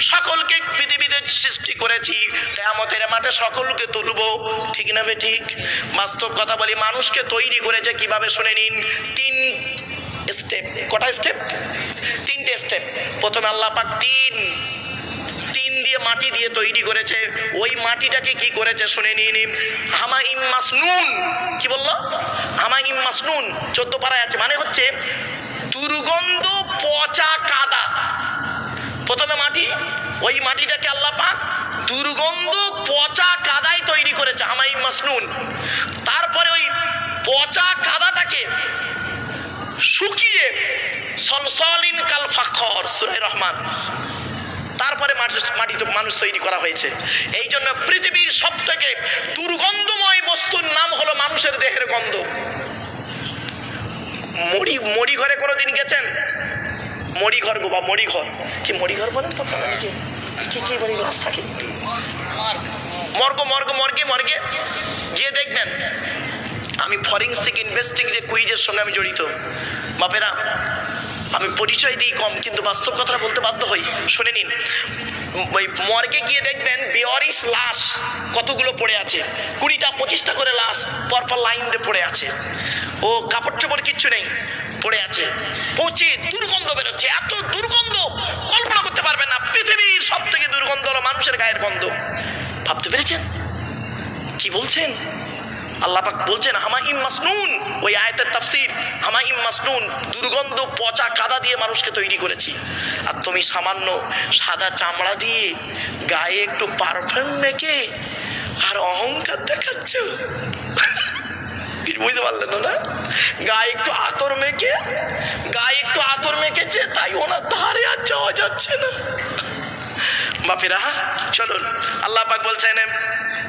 সকলকে পৃথিবীতে সৃষ্টি করেছি, কেয়ামতের মাঠে সকলকে তুলবো। ঠিক না বে ঠিক? বাস্তব কথা বলি, মানুষকে তৈরি করেছে কীভাবে শুনে নিন? তিন স্টেপ কটা স্টেপ তিনটে স্টেপ প্রথমে আল্লাহ পাক তিন তিন দিয়ে মাটি দিয়ে তৈরি করেছে। ওই মাটিটাকে কি করেছে শুনে নিয়ে নিন। হামা ইম মাসনুন। কি বলল? হামা ইম মাসনুন। চোদ্দ পাড়ায় আছে। মানে হচ্ছে দুর্গন্ধ পচা ওই মাটিটাকে আল্লাহ পাক দুর্গন্ধ পচা কাদায় তৈরি করেছে, হামাই মাসনুন। তারপরে ওই পচা কাদাটাকে শুকিয়ে সলসলিন কাল ফাখর, সুরাই রহমান। তারপরে মাটি মানুষ তৈরি করা হয়েছে। এই জন্য পৃথিবীর সব থেকে দুর্গন্ধময় বস্তুর নাম হলো মানুষের দেহের গন্ধ। মরি মরি ঘরে কোনো দিন গেছেন? মরি ঘর গো বা মরি ঘর। কি মরি ঘর বলেন তো আপনারা? কি থাকে। মর্গ মর্গ মর্গে মর্গে। গিয়ে দেখবেন আমি ফরেন্সিক ইনভেস্টিং যে কুইজের সঙ্গে আমি জড়িত। বাপেরা আমি পরিচয় দিই কম কিন্তু বাস্তব কথাটা বলতে বাধ্য হই। শুনে নিন। ওই মর্গে গিয়ে দেখবেন বেয়ারিশ লাশ কতগুলো পড়ে আছে? কুড়িটা পঁচিশটা করে লাশ পরপর লাইন দিয়ে পড়ে আছে। ও কাপড় চোপড় কিচ্ছু নেই। পড়ে আছে। পচে দুর্গন্ধ বেরোচ্ছে। এত দুর্গন্ধ! পারবেন না। পৃথিবীর সব থেকে দুর্গন্ধ হলো মানুষের গায়ের গন্ধ। ভাবতে পেরেছেন? কি বলছেন? আল্লাহ পাক বলছেন হামা ইম মাসনুন, ওই আয়াতের তাফসির হামা ইম মাসনুন, দুর্গন্ধ পচা কাদা দিয়ে মানুষকে তৈরি করেছি। আর তুমি সামান্য সাদা চামড়া দিয়ে গায়ে একটু পারফিউম মেখে আর অহংকার দেখাচ্ছ। বুঝতে পারলেন না? গায়ে একটু আতর মেখে গায়ে একটু আতর মেখেছে, তাই ওনার ধারে আর যাওয়া যাচ্ছে না। বাপেরা, চলুন, আল্লাহ পাক বলছেন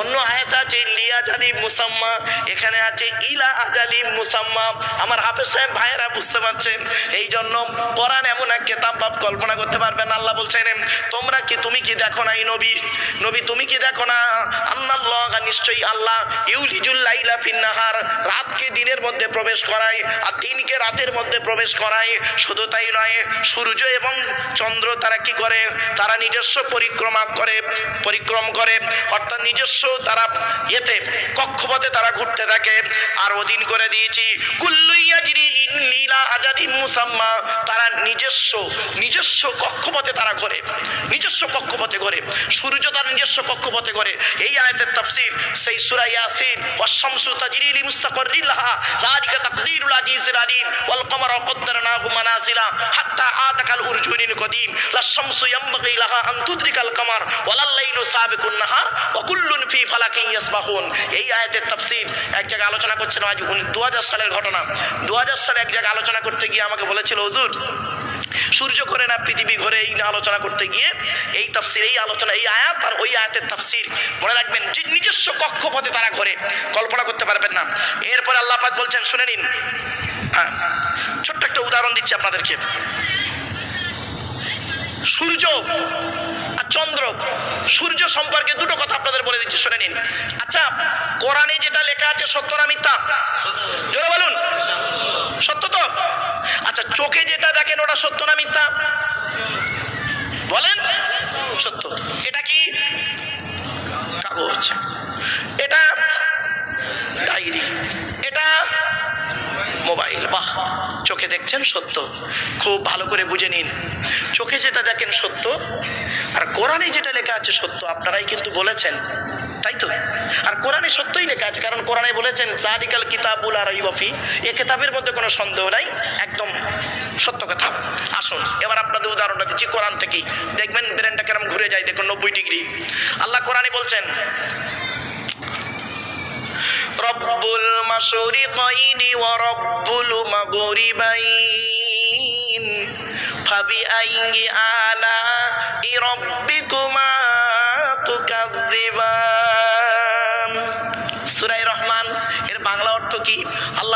অন্য আয়াত আছে লিয়া জালি মুসাম্মা, এখানে আছে, ইলা আজালি মুসাম্মা। আমার হাফেজ সাহেব ভাইয়েরা বুঝতে পারছেন এই জন্য কোরআন এমন এক কেতাব বাপ কল্পনা করতে পারবেন আল্লাহ বলছেন, তোমরা কি, তুমি কি দেখো না এই নবী? নবী, তুমি কি দেখো না? আল্লাহ নিশ্চয়ই আল্লাহ ইউলিজুল ফিন্নাহার, রাতকে দিনের মধ্যে প্রবেশ করায় আর দিনকে রাতের মধ্যে প্রবেশ করায়। শুধু তাই নয়, সূর্য এবং চন্দ্র তারা কি করে? তারা নিজস্ব পরিক্রমা করে, পরিক্রম করে। অর্থাৎ নিজস্ব তারা ইয়েতে, কক্ষপথে তারা ঘুরতে থাকে। আর অধীন করে দিয়েছি তারা নিজস্ব নিজস্ব কক্ষপথে তারা করে নিজস্ব কক্ষপথে করে সূর্য তার নিজস্ব কক্ষপথে ঘোরে। এই আয়াতের তাফসীর, সেই সূরা ইয়াসিন, ওয়াশ-শামসু তাজরি লাহা। আন কুল্লুন ফি ফালাকিন ইয়াসবাহুন। এই আয়াতের তাফসীর এক জায়গায় আলোচনা করছেন আজ উনি। দু সালের ঘটনা। দু হাজার সালে এক জায়গায় আলোচনা করতে গিয়ে আমাকে বলেছিল, হুজুর, সূর্য করে না, পৃথিবী ঘরে? এই নিয়ে আলোচনা করতে গিয়ে এই তাফসির, এই আলোচনা, এই আয়াত আর ওই আয়াতের তাফসির মনে রাখবেন, যে নিজস্ব কক্ষপথে তারা ঘরে। কল্পনা করতে পারবেন না। এরপর আল্লাহ পাক বলছেন, শুনে নিন। হ্যাঁ। ছোট্ট একটা উদাহরণ দিচ্ছি আপনাদেরকে। সূর্য চন্দ্র, সূর্য সম্পর্কে দুটো কথা আপনাদের বলে দিচ্ছি, শুনে নিন। আচ্ছা কোরআনে যেটা লেখা আছে সত্য না মিথ্যা? জোরে বলুন। সত্য তো? আচ্ছা চোখে যেটা দেখেন ওটা সত্য না মিথ্যা? বলেন। সত্য। এটা কি? কাগজ। এটা ডায়েরি। এটা বাহ, চোখে দেখছেন সত্য। খুব ভালো করে বুঝে নিন। চোখে যেটা দেখেন সত্য, আর কোরআনে যেটা লেখা আছে সত্য, আপনারাই কিন্তু বলেছেন। তাই তো? আর কোরআনে সত্যই লেখা আছে, কারণ কোরআনে বলেছেন জালিকাল কিতাবুল আর ইউফি এ কিতাবের মধ্যে কোনো সন্দেহ নাই, একদম সত্য কথা। আসুন, এবার আপনাদের উদাহরণটা দিচ্ছি কোরআন থেকেই। দেখবেন ব্রেনটা কেরম ঘুরে যায়, দেখুন নব্বই ডিগ্রি। আল্লাহ কোরআনে বলছেন রব্বুল المشرقين ورب المغربين فبأي آلاء ربكما تكذبان সুরাই রহমান এর বাংলা অর্থ কি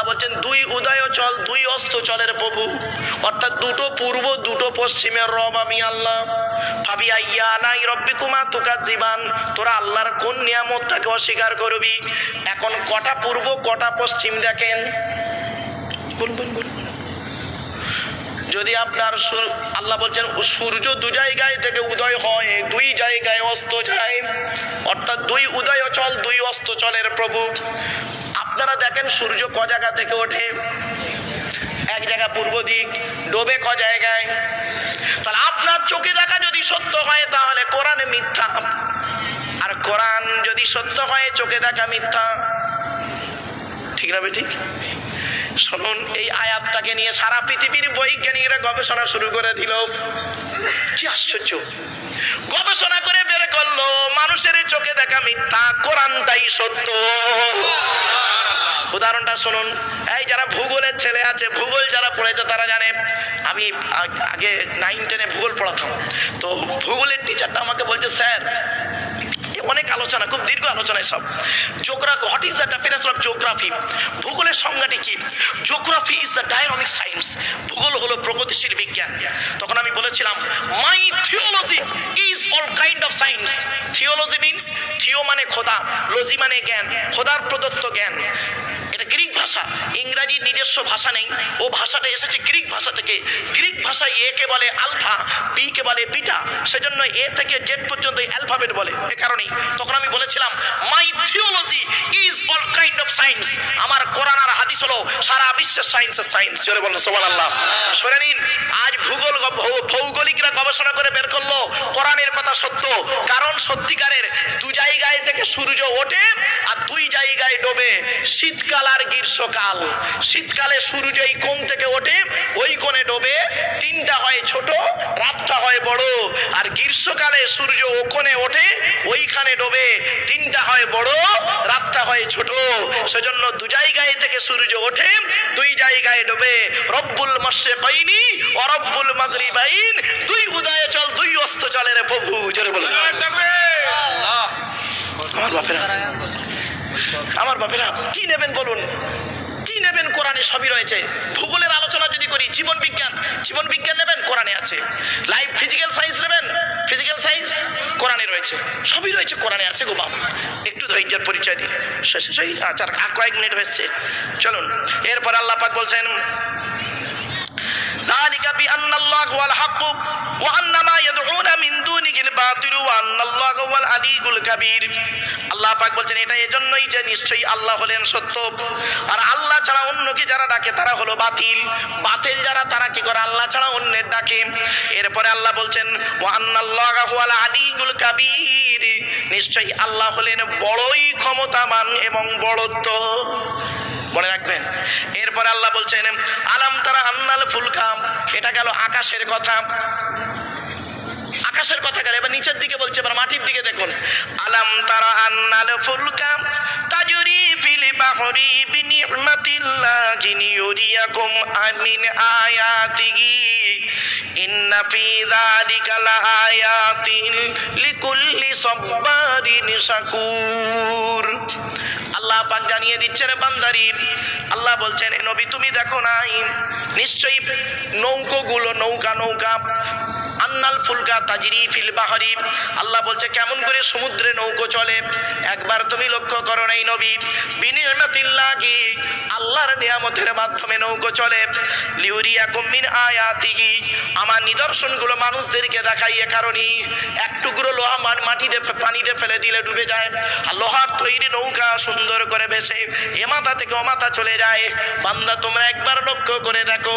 বলছেন, দুই উদয় চল, দুই অস্ত চলের প্রভু। অর্থাৎ দুটো পূর্ব, দুটো পশ্চিমের রব আমি আল্লাহ। ভাবি, আইয়া নাই রব্বি কুমা রব্বিকুমা জীবান তোরা আল্লাহর কোন নিয়ামতটাকে অস্বীকার করবি? এখন কটা পূর্ব, কটা পশ্চিম দেখেন? যদি আপনার আল্লাহ বলছেন, সূর্য দু জায়গায় থেকে উদয় হয়, দুই জায়গায় অস্ত যায়। অর্থাৎ দুই উদয় চল, দুই অস্ত চলের প্রভু। আপনারা দেখেন সূর্য ক জায়গা থেকে ওঠে, এক জায়গা পূর্ব দিক, ডোবে ক জায়গায়। তাহলে আপনার চোখে দেখা যদি সত্য হয়, তাহলে কোরআনে মিথ্যা। আর কোরআন যদি সত্য হয়, চোখে দেখা মিথ্যা। ঠিক না ঠিক শুনুন, এই আয়াতটাকে নিয়ে সারা পৃথিবীর বৈজ্ঞানিকরা গবেষণা শুরু করে দিল। কি আশ্চর্য! গবেষণা করে বের করল, মানুষের চোখে দেখা মিথ্যা, কোরআনটাই সত্য। উদাহরণটা শুনুন। এই যারা ভূগোলের ছেলে আছে, ভূগোল যারা পড়েছে তারা জানে, আমি আগে নাইন টেনে ভূগোল পড়াতাম। তো ভূগোলের টিচারটা আমাকে বলছে স্যার অনেক আলোচনা, খুব দীর্ঘ আলোচনা সব। Geography what is the definition of geography ভূগোলের সংজ্ঞাটি কি? Geography is the dynamic science ভূগোল হলো প্রগতিশীল বিজ্ঞান। তখন আমি বলেছিলাম my theology is all kind of science theology means theo মানে খোদা লজি মানে জ্ঞান, খোদার প্রদত্ত জ্ঞান। এটা গ্রিক ভাষা ইংরাজির নিজস্ব ভাষা নেই। ও ভাষাটা এসেছে গ্রিক ভাষা থেকে। গ্রিক ভাষায় এ কে বলে আলফা, বি কে বলে বিটা। সেজন্য এ থেকে জেড পর্যন্ত অ্যালফাবেট বলে, এ কারণেই। তখন আমি বলেছিলাম my theology is all kind of science আমার কোরআন আর হাদিস হলো সারা বিশ্বের সায়েন্সের সায়েন্স জোরে বলেন সোমান আল্লাহ শুনে নিন। আজ ভূগোল ভৌগোলিকরা গবেষণা করে বের করল কথা সত্য। কারণ সত্যিকারের দু জায়গায় থেকে সূর্য ওঠে আর দুই জায়গায় ডোবে। শীতকাল আর গ্রীষ্মকাল। শীতকালে সূর্য এই কোণ থেকে ওঠে, ওই কোণে ডোবে। তিনটা হয় ছোট, রাতটা হয় বড়। আর গ্রীষ্মকালে সূর্য ও কোণে ওঠে, ওইখানে ডোবে। তিনটা হয় বড়, রাতটা হয় ছোট। সেজন্য দু জায়গায় থেকে সূর্য ওঠে, দুই জায়গায় ডোবে। রব্বুল মাশরিকাইনি ও রব্বুল মাগরিবাইন দুই উদয় চল দুই অস্ত চলের প্রভু জোরে বলুন আমার বাপেরা আমার বাপেরা কি নেবেন বলুন কি নেবেন কোরআনে সবই রয়েছে ভূগোলের আলোচনা যদি করি জীবন বিজ্ঞান জীবন বিজ্ঞান নেবেন কোরআনে আছে লাইফ ফিজিক্যাল সায়েন্স নেবেন ফিজিক্যাল সায়েন্স কোরআনে রয়েছে সবই রয়েছে কোরআনে আছে গো বাপ একটু ধৈর্যের পরিচয় দিন শেষে সেই আচ্ছা আর কয়েক মিনিট হয়েছে চলুন এরপর আল্লাহ পাক বলছেন ذلك بأن الله هو الحق وأن ما يدعون من বাতিলু আন্নাল্লাহু ওয়াল আলীগুল কাবীর। আল্লাহ পাক বলছেন, এটা এজন্যই যে নিশ্চয়ই আল্লাহ হলেন সত্য। আর আল্লাহ ছাড়া অন্যকে যারা ডাকে, তারা হলো বাতিল। বাতিল যারা, তারা কি করে? আল্লাহ ছাড়া অন্যের ডাকে। এরপরে আল্লাহ বলছেন ওয়ান্নাল্লাহু ওয়াল আলীগুল কাবীর। নিশ্চয়ই আল্লাহ হলেন বড়ই ক্ষমতাবান এবং বড়ত্ব। মনে রাখবেন? এরপরে আল্লাহ বলছেন, আলাম তারা আন্নাল ফুলকা? এটা গেল আকাশের কথা। আকাশের কথা গেল, এবার নিচের দিকে বলছে, এবার মাটির দিকে দেখুন। আলাম তারা আন্নাল ফুলকাম তাজুরি ফিল বাহরি বিনিমাতিল্লাহি লিয়ুরিয়াকুম আমিন আয়াতিহি। ইন্না ফি যালিকা লাআয়াতিন লিকুল্লি সাব্বারিন শাকুর। আল্লাহ পাক জানিয়ে দিচ্ছেন বান্দারি, আল্লাহ বলছেন, এ নবী তুমি দেখো নাই, নিশ্চয়ই নৌকোগুলো নৌকা নৌকা আন্নাল ফুলকা তাজরি ফিল বাহারি। আল্লাহ বলছে, কেমন করে সমুদ্রে নৌকো চলে? একবার তুমি লক্ষ্য করো নাই নবী, বিনিয়মাতিল্লাহি, আল্লাহর নিয়ামতের মাধ্যমে নৌকো চলে। লিউরিয়া কুমিন আয়াতিহি, আমার নিদর্শনগুলো মানুষদেরকে দেখাই এ কারণেই এক টুকরো লোহা মান মাটিতে পানিতে ফেলে দিলে ডুবে যায়, আর লোহার তৈরি নৌকা সুন্দর করে ভেসে এ মাথা থেকে ও মাথা চলে যায়। বান্দা, তোমরা একবার লক্ষ্য করে দেখো,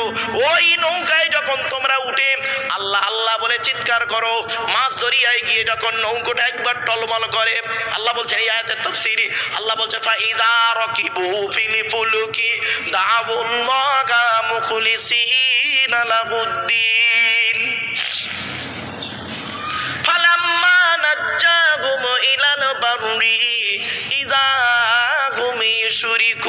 ওই নৌকায় যখন তোমরা উঠে, আল্লাহ আল্লাহ বলে চিৎকার করো, মাছ দরিয়ায় গিয়ে যখন নৌকোটা একবার টলমল করে, আল্লাহ বলছে, এই আয়াতের তফসিরি, আল্লাহ বলছে ফাইদা রকিবু ফিল ফুলুকি দাউল্লাহা মুখলিসিনা লাহুদ্দিন। ফালাম্মা নাজ্জাহুম ইলাল বাররি, ইযা হুম ইউশরিকুন।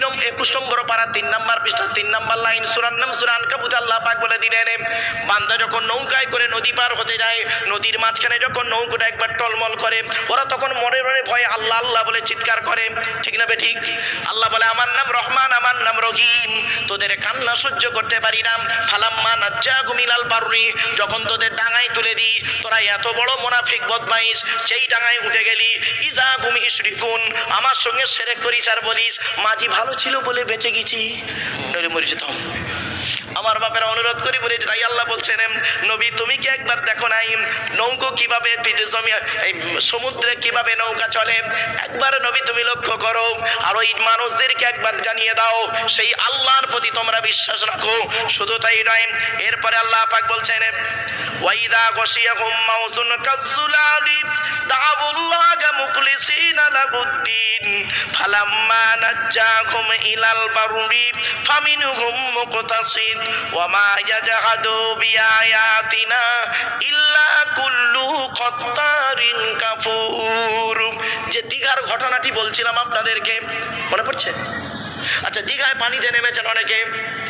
কুড়ি নম, একুশ নম্বর পারা তিন নাম্বার পৃষ্ঠা, তিন নাম্বার লাইন, সুরান নাম, সুরান আল্লাহ পাক বলে দিলেন। বান্দা যখন নৌকায় করে নদী পার হতে যায়, নদীর মাঝখানে যখন একবার টলমল করে, ওরা তখন মনে মনে ভয়ে আল্লাহ আল্লাহ বলে চিৎকার করে। ঠিক না ঠিক? আল্লাহ বলে, আমার নাম রহমান, আমার নাম রহিম। তোদের কান্না সহ্য করতে পারি না। ফালাম্মা নাজ্জা গুমিলাল পারুনি যখন তোদের ডাঙায় তুলে দিই, তোরা এত বড় মোনাফিক বদমাইশ, যেই ডাঙায় উঠে গেলি ইজা গুমি ইশরিকুন। আমার সঙ্গে সেরেক করিস আর বলিস, মাঝি ভালো ছিল বলে বেঁচে গেছি। নইলে মরে যেতাম। আমার বাপের অনুরোধ করি, বলে তাই আল্লাহ বলছেন নবী, তুমি কি একবার দেখো নাই নৌকো কীভাবে এই, সমুদ্রে কীভাবে নৌকা চলে? একবার নবী, তুমি লক্ষ্য করো, আর ওই মানুষদেরকে একবার জানিয়ে দাও, সেই আল্লাহর প্রতি তোমরা বিশ্বাস রাখো। শুধু তাই নয়, এরপরে আল্লাহ পাক বলছেন ওয়াইদা গশিয়াহুম মাউজুন কাজ্জুলালি দাউল্লাহ মুখলিসিনা লাহুদ্দিন, ফালাম্মা নাজ্জাকুম ইলাল বাররি, ফামিনহুম মুকতাসিদ। ইয়াজহাদু বিআয়াতিনা ইল্লা কুল্লু কত্তারিন যে দীঘার ঘটনাটি বলছিলাম আপনাদেরকে, মনে পড়ছে? আচ্ছা দীঘায় পানিতে নেমেছেন অনেকে।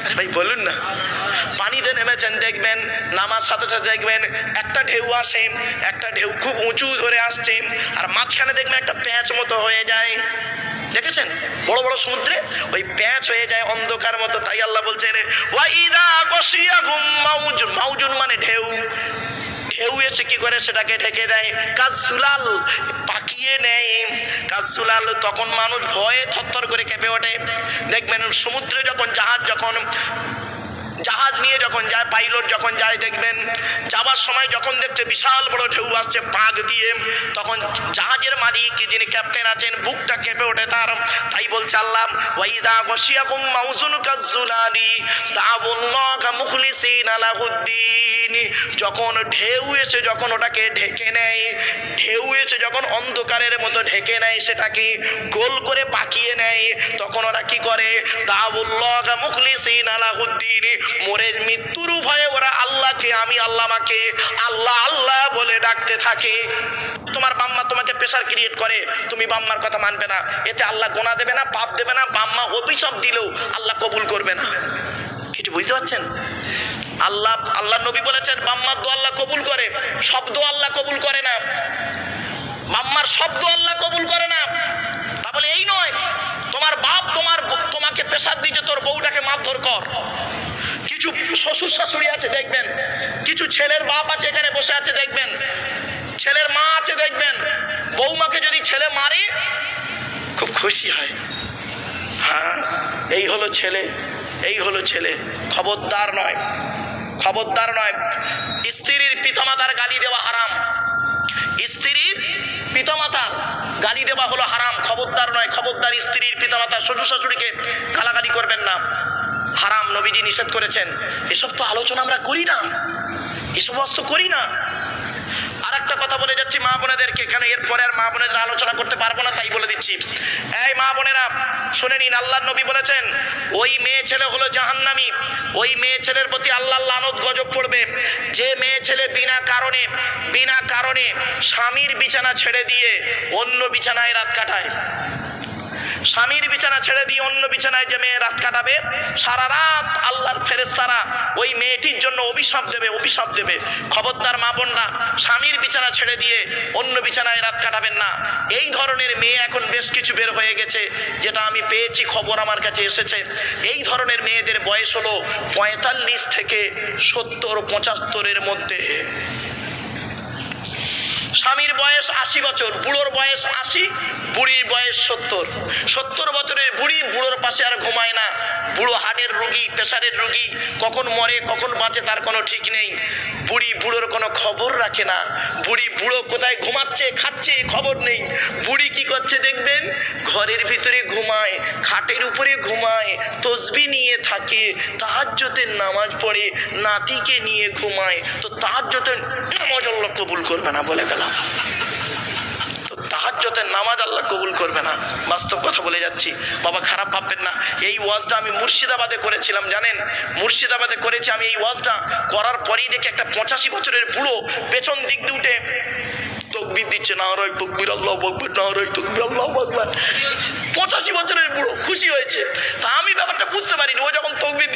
আরে ভাই, বলুন না। পানিতে নেমেছেন, দেখবেন, নামার সাথে সাথে দেখবেন, একটা ঢেউ আসে, একটা ঢেউ খুব উঁচু ধরে আসছে, আর মাঝখানে দেখবেন একটা প্যাঁচ মতো হয়ে যায়। দেখেছেন? বড় বড় সমুদ্রে ওই প্যাঁচ হয়ে যায় অন্ধকার মতো, তাই আল্লাহ বলছেন, ওয়াইদা মাউজ মাউজুন মানে ঢেউ। ঢেউ এসে কি করে? সেটাকে ঢেকে দেয়। কাজ সুলাল পাকিয়ে নেয়। কাজ সুলাল তখন মানুষ ভয়ে থরথর করে কেঁপে ওঠে। দেখবেন সমুদ্রে যখন জাহাজ যখন জাহাজ নিয়ে যখন যায় পাইলট যখন যায়, দেখবেন যাবার সময় যখন দেখছে বিশাল বড় ঢেউ আসছে পাক দিয়ে, তখন জাহাজের মালিক যিনি ক্যাপ্টেন আছেন, বুকটা কেঁপে ওঠে তার। তাই বলছে আল্লাহ, ওয়াইদা গশিয়াকুম মাউজুন কাজ্জুলালি দাবুল্লাহ মুখলিসিন আলাহুদ্দিন যখন ঢেউ এসে যখন ওটাকে ঢেকে নেয়, ঢেউ এসে যখন অন্ধকারের মতো ঢেকে নেয়, সেটাকে গোল করে পাকিয়ে নেয়, তখন ওরা কি করে? দাবুল্লাহ মুখলিসিন আলাহুদ্দিন মোরে মৃত্যুর ভয়ে ওরা আল্লাহকে, আমি আল্লাহ মাকে আল্লাহ আল্লাহ বলে ডাকতে থাকে। তোমার বাম্মা তোমাকে প্রেশার ক্রিয়েট করে, তুমি বাম্মার কথা মানবে না। এতে আল্লাহ গোনা দেবে না, পাপ দেবে না, বাম্মা অভিশাপ দিলেও আল্লাহ কবুল করবে না। কিছু বুঝতে পারছেন? আল্লাহ আল্লাহ নবী বলেছেন, বাম্মার দো আল্লাহ কবুল করে শব্দ আল্লাহ কবুল করে না। বাম্মার শব্দ আল্লাহ কবুল করে না। তা বলে এই নয়, তোমার বাপ তোমার তোমাকে প্রেশার দিচ্ছে তোর বউটাকে মারধর কর। কিছু শ্বশুর শাশুড়ি আছে, দেখবেন। কিছু ছেলের বাপ আছে এখানে বসে আছে, দেখবেন। ছেলের মা আছে, দেখবেন। বৌমাকে যদি ছেলে মারে, খুব খুশি হয়। হ্যাঁ? এই হলো ছেলে, এই হলো ছেলে। খবরদার নয় খবরদার নয়। স্ত্রীর পিতামাতার গালি দেওয়া হারাম। স্ত্রীর পিতামাতার গালি দেওয়া হলো হারাম। খবরদার নয়, খবরদার স্ত্রীর পিতামাতা শ্বশুর শাশুড়িকে গালাগালি করবেন না। হারাম নবীজি নিষেধ করেছেন। এসব তো আলোচনা আমরা করি না। এসব বস্তু করি না। আর একটা কথা বলে যাচ্ছি মা বোনেদেরকে, কেন এরপরে আর মা বোনেদের আলোচনা করতে পারব না তাই বলে দিচ্ছি। এই মা বোনেরা, শুনে নিন আল্লাহ নবী বলেছেন, ওই মেয়ে ছেলে হলো জাহান্নামি। ওই মেয়ে ছেলের প্রতি আল্লাহ লানত গজব পড়বে। যে মেয়ে ছেলে বিনা কারণে বিনা কারণে স্বামীর বিছানা ছেড়ে দিয়ে অন্য বিছানায় রাত কাটায়। স্বামীর বিছানা ছেড়ে দিয়ে অন্য বিছানায় যে মেয়ে রাত কাটাবে, সারা রাত আল্লাহর ফেরেস্তারা ওই মেয়েটির জন্য অভিশাপ দেবে অভিশাপ দেবে। খবরদার মা বোনরা, স্বামীর বিছানা ছেড়ে দিয়ে অন্য বিছানায় রাত কাটাবেন না। এই ধরনের মেয়ে এখন বেশ কিছু বের হয়ে গেছে, যেটা আমি পেয়েছি, খবর আমার কাছে এসেছে। এই ধরনের মেয়েদের বয়স হলো পঁয়তাল্লিশ থেকে সত্তর, পঁচাত্তরের মধ্যে। আশি বছর, বুড়োর বয়স আশি, বুড়ির বয়স সত্তর। সত্তর বছরের বুড়ি বুড়োর পাশে আর ঘুমায় না। বুড়ো হার্টের রুগী, প্রেশারের রুগী, কখন মরে, কখন বাঁচে তার কোনো ঠিক নেই। বুড়ি বুড়োর কোনো খবর রাখে না। বুড়ি বুড়ো কোথায় ঘুমাচ্ছে, খাচ্ছে খবর নেই। বুড়ি কি করছে দেখবেন? ঘরের ভিতরে ঘুমায়, খাটের উপরে ঘুমায়, তসবি নিয়ে থাকে তাহাজ্যতের নামাজ পড়ে, নাতিকে নিয়ে ঘুমায়। তো তাহাজ্যতের নামাজ আল্লাহ কবুল করবে না বলে গেলাম। তাহাজ্যতের নামাজ আল্লাহ কবুল করবে না। বাস্তব কথা বলে যাচ্ছি। বাবা, খারাপ ভাববেন না। এই ওয়াজটা আমি মুর্শিদাবাদে করেছিলাম, জানেন? মুর্শিদাবাদে করেছি আমি এই ওয়াজটা করার পরেই দেখি একটা পঁচাশি বছরের বুড়ো পেছন দিক দিয়ে উঠে তকবির দিচ্ছে না রায় তকবির, আল্লাহ বকবেন না রায় তকবির, আল্লাহ বকবেন পঁচাশি বছরের বুড়ো খুশি হয়েছে। তা আমি ব্যাপারটা বুঝতে পারিনি। ও যখন তকবির